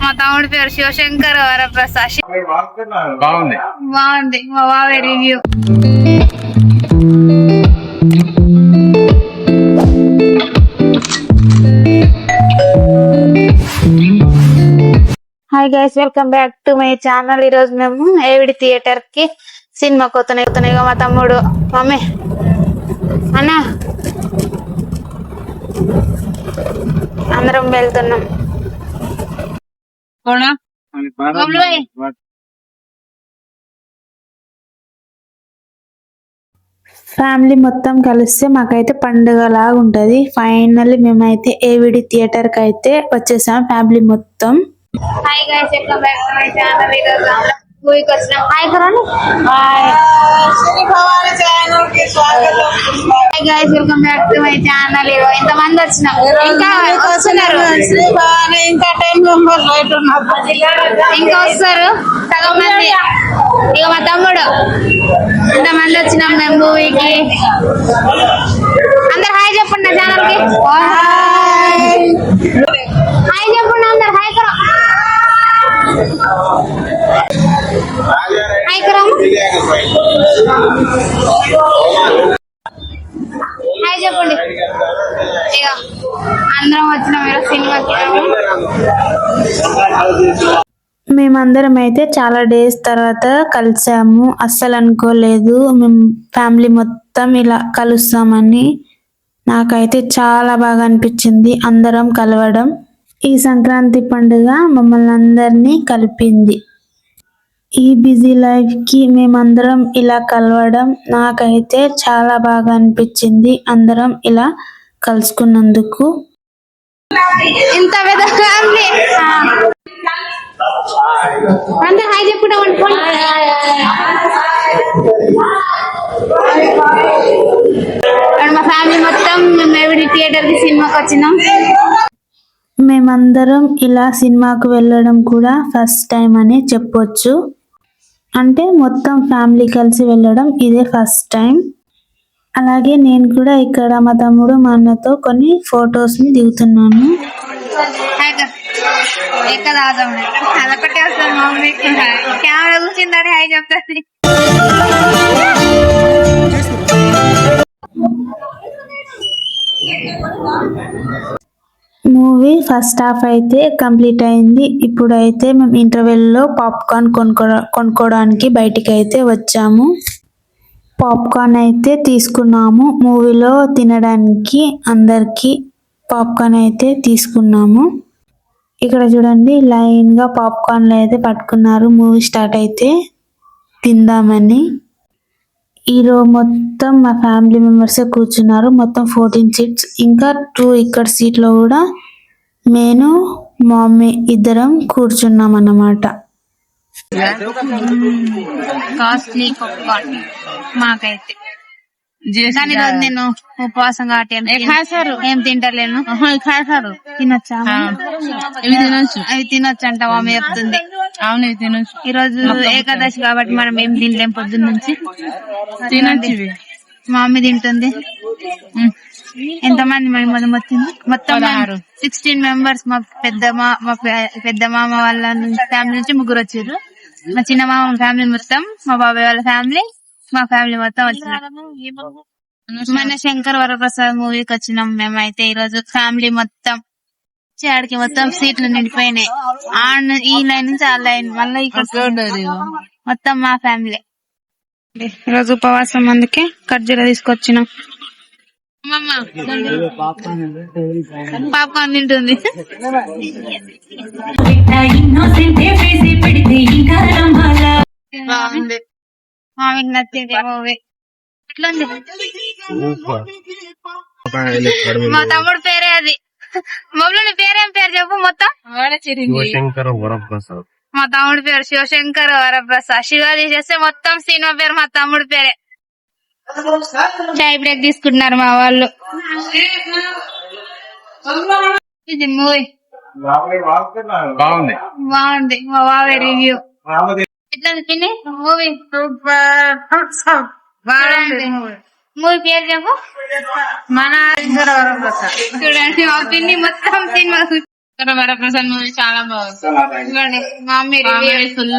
మా తమ్ముడి పేరు శివశంకర్ వరప్రసాద్ బాగుంది బాగుంది మా బాబాయ్ review hi guys welcome back to my channel ఈ రోజు మేము ఏవిడి థియేటర్కి సినిమా కొత్తనే కొత్తనే మా తమ్ముడు మమ్మీ అన్నా అందరం వెళ్తున్నాం. ఫ్యామిలీ మొత్తం కలిస్తే మాకైతే పండుగ లాగా ఉంటది. ఫైనల్ మేమైతే ఏవిడి థియేటర్కి అయితే వచ్చేసాం ఫ్యామిలీ మొత్తం. Hi guys welcome back to my channel ఈ రోజు మూవీకి వచ్చినాం hi. Karan hi hi guys welcome back to my channel ఇంత మంది వచ్చినాం. ఇంకా వస్తున్నారు. ఇంకా టెన్ మెంబర్స్ బయట ఉన్నారు. ఇంకా వస్తారు. సగం మంది. ఇక మా తమ్ముడు. ఇంత మంది వచ్చినాం మేము మూవీకి. అందరు హాయ్ చెప్పండి ఛానల్కి. హాయ్ చెప్పండి. ఇక అందరం వచ్చినాం మీరు సినిమాకి. మేమందరం అయితే చాలా డేస్ తర్వాత కలిసాము. అస్సలు అనుకోలేదు. మేము ఫ్యామిలీ మొత్తం ఇలా కలుస్తామని. నాకైతే చాలా బాగా అనిపించింది అందరం కలవడం. ఈ సంక్రాంతి పండుగ మమ్మల్ని అందరినీ కలిపింది. ఈ బిజీ లైఫ్కి మేమందరం ఇలా కలవడం నాకైతే చాలా బాగా అనిపించింది అందరం ఇలా కలుసుకున్నందుకు. ఇంత హాయ్ చెప్పుకుంటాం అండ్ మా ఫ్యామిలీ మొత్తం మేము సినిమాకి వచ్చినాం. మేమందరం ఇలా సినిమాకు వెళ్ళడం కూడా ఫస్ట్ టైం అని చెప్పొచ్చు. అంటే మొత్తం ఫ్యామిలీ కలిసి వెళ్ళడం ఇదే ఫస్ట్ టైం అలాగే నేను కూడా ఇక్కడ మా తమ్ముడు మా అన్నతో కొన్ని ఫొటోస్ని దిగుతున్నాను. కెమెరా కూర్చుందని హాయ్ మూవీ ఫస్ట్ హాఫ్ అయితే కంప్లీట్ అయింది. ఇప్పుడైతే మేము ఇంటర్వెల్లో పాప్కార్న్ కొనుక్కో కొనుక్కోవడానికి బయటికి అయితే వచ్చాము. పాప్కార్న్ అయితే తీసుకున్నాము. మూవీలో తినడానికి అందరికీ పాప్కార్న్ అయితే తీసుకున్నాము. ఇక్కడ చూడండి లైన్గా పాప్కార్న్లు అయితే పట్టుకున్నారు. మూవీ స్టార్ట్ అయితే తిందామని. ఈరో మొత్తం మా ఫ్యామిలీ మెంబర్స్ కూర్చున్నారు. మొత్తం ఫోర్టీన్ సీట్స్. ఇంకా టూ ఇక్కడ సీట్లో కూడా నేను మా మమ్మీ ఇద్దరం కూర్చున్నాం అన్నమాట కాస్ట్లీ మాకైతే. కానీ ఈరోజు నేను ఉపవాసం కాబట్టి ఏం తింటలేను. తినొచ్చా? ఇవి తినొచ్చు? అవి తినొచ్చు అంట మమ్మీ చెప్తుంది. అవును తినొచ్చు ఈ రోజు ఏకాదశి కాబట్టి మనం ఏం తినలేం పొద్దున్న నుంచి. తినొచ్చు మా మమ్మీ తింటుంది. ఎంత మంది మొత్తం వచ్చింది? మొత్తం. సిక్స్టీన్ మెంబర్స్ మా పెద్ద మా పెద్ద మామ వాళ్ళ ఫ్యామిలీ నుంచి ముగ్గురు వచ్చారు మా చిన్న మామ ఫ్యామిలీ మొత్తం మా బాబాయ్ వాళ్ళ ఫ్యామిలీ మా ఫ్యామిలీ మొత్తం వచ్చినారు. మన శంకర్ వరప్రసాద్ మూవీకి వచ్చినాం మేమైతే ఈ రోజు ఫ్యామిలీ మొత్తం ఆడికి మొత్తం సీట్లు నిండిపోయినాయి. ఆ ఈ లైన్ నుంచి ఆ లైన్ మళ్ళీ ఇక్కడ మొత్తం మా ఫ్యామిలీ. ఈరోజు ఉపవాసం అందుకే ఖర్జూర తీసుకొచ్చినాం. పాప్కార్న్ తింటుంది. బాగుంది మామికి నచ్చింది మూవీ. ఎట్లుంది? మా తమ్ముడు పేరే అది. మమ్మల్ని పేరేం పేరు చెప్పు మొత్తం? శివశంకర వరప్రసాద్. మా తమ్ముడు పేరు శివశంకర్ వరప్రసాద్. శివాజీ చేస్తే మొత్తం సినిమా పేరు మా తమ్ముడు పేరే. చాయ్ బ్రేక్ తీసుకుంటున్నారు మా వాళ్ళు. ఇది మూవీ. బాగుంది. బాగుంది. మా బాబాయ్ రివ్యూ ఎట్లా పిన్ని? మూవీ? బాగుంది. మూవీ పేరు చెప్పు. మన చూడండి మా పిన్ని మొత్తం సినిమా వరప్రసాద్ మూవీ చాలా బాగుంది. Mummy full.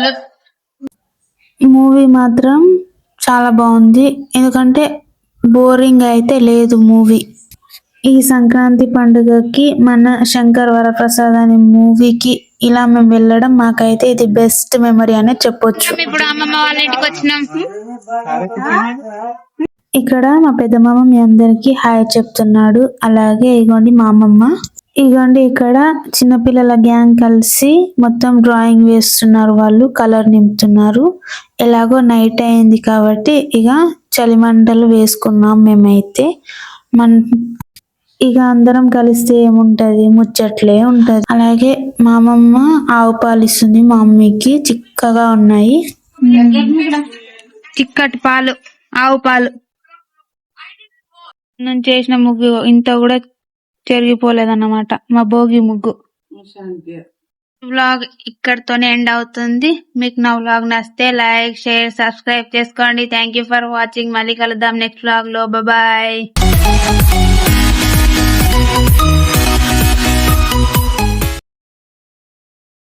మూవీ మాత్రం చాలా బాగుంది. ఎందుకంటే బోరింగ్ అయితే లేదు మూవీ. ఈ సంక్రాంతి పండుగకి మన శంకర్ వరప్రసాద్ అనే మూవీకి ఇలా మేము వెళ్ళడం మాకైతే ఇది బెస్ట్ మెమరీ అనే చెప్పొచ్చు. ఇప్పుడు అమ్మమ్మ వాళ్ళ ఇంటికి వచ్చినాం. ఇక్కడ మా పెద్దమామ మీ అందరికి హాయ్ చెప్తున్నాడు. అలాగే ఇగోండి మా అమ్మమ్మ ఇగోండి ఇక్కడ చిన్నపిల్లల గ్యాంగ్ కలిసి మొత్తం డ్రాయింగ్ వేస్తున్నారు వాళ్ళు కలర్ నింపుతున్నారు. ఎలాగో నైట్ అయింది కాబట్టి ఇక చలిమంటలు వేసుకున్నాం మేమైతే. మన్ ఇక అందరం కలిస్తే ఏముంటది? ముచ్చట్లే ఉంటది. అలాగే మా అమ్మమ్మ ఆవు పాలు ఇస్తుంది మా మమ్మీకి చిక్కగా ఉన్నాయి. చిక్కటి పాలు ఆవు పాలు. నేను చేసిన ముగ్గు ఇంత కూడా చెరిగిపోలేదన్నమాట మా భోగి ముగ్గు. వ్లాగ్ ఇక్కడతోనే ఎండ్ అవుతుంది. మీకు నా వ్లాగ్ నచ్చితే లైక్ షేర్ సబ్స్క్రైబ్ చేసుకోండి. థ్యాంక్ యూ ఫర్ వాచింగ్ మళ్ళీ కలుద్దాం నెక్స్ట్ వ్లాగ్లో. బాయ్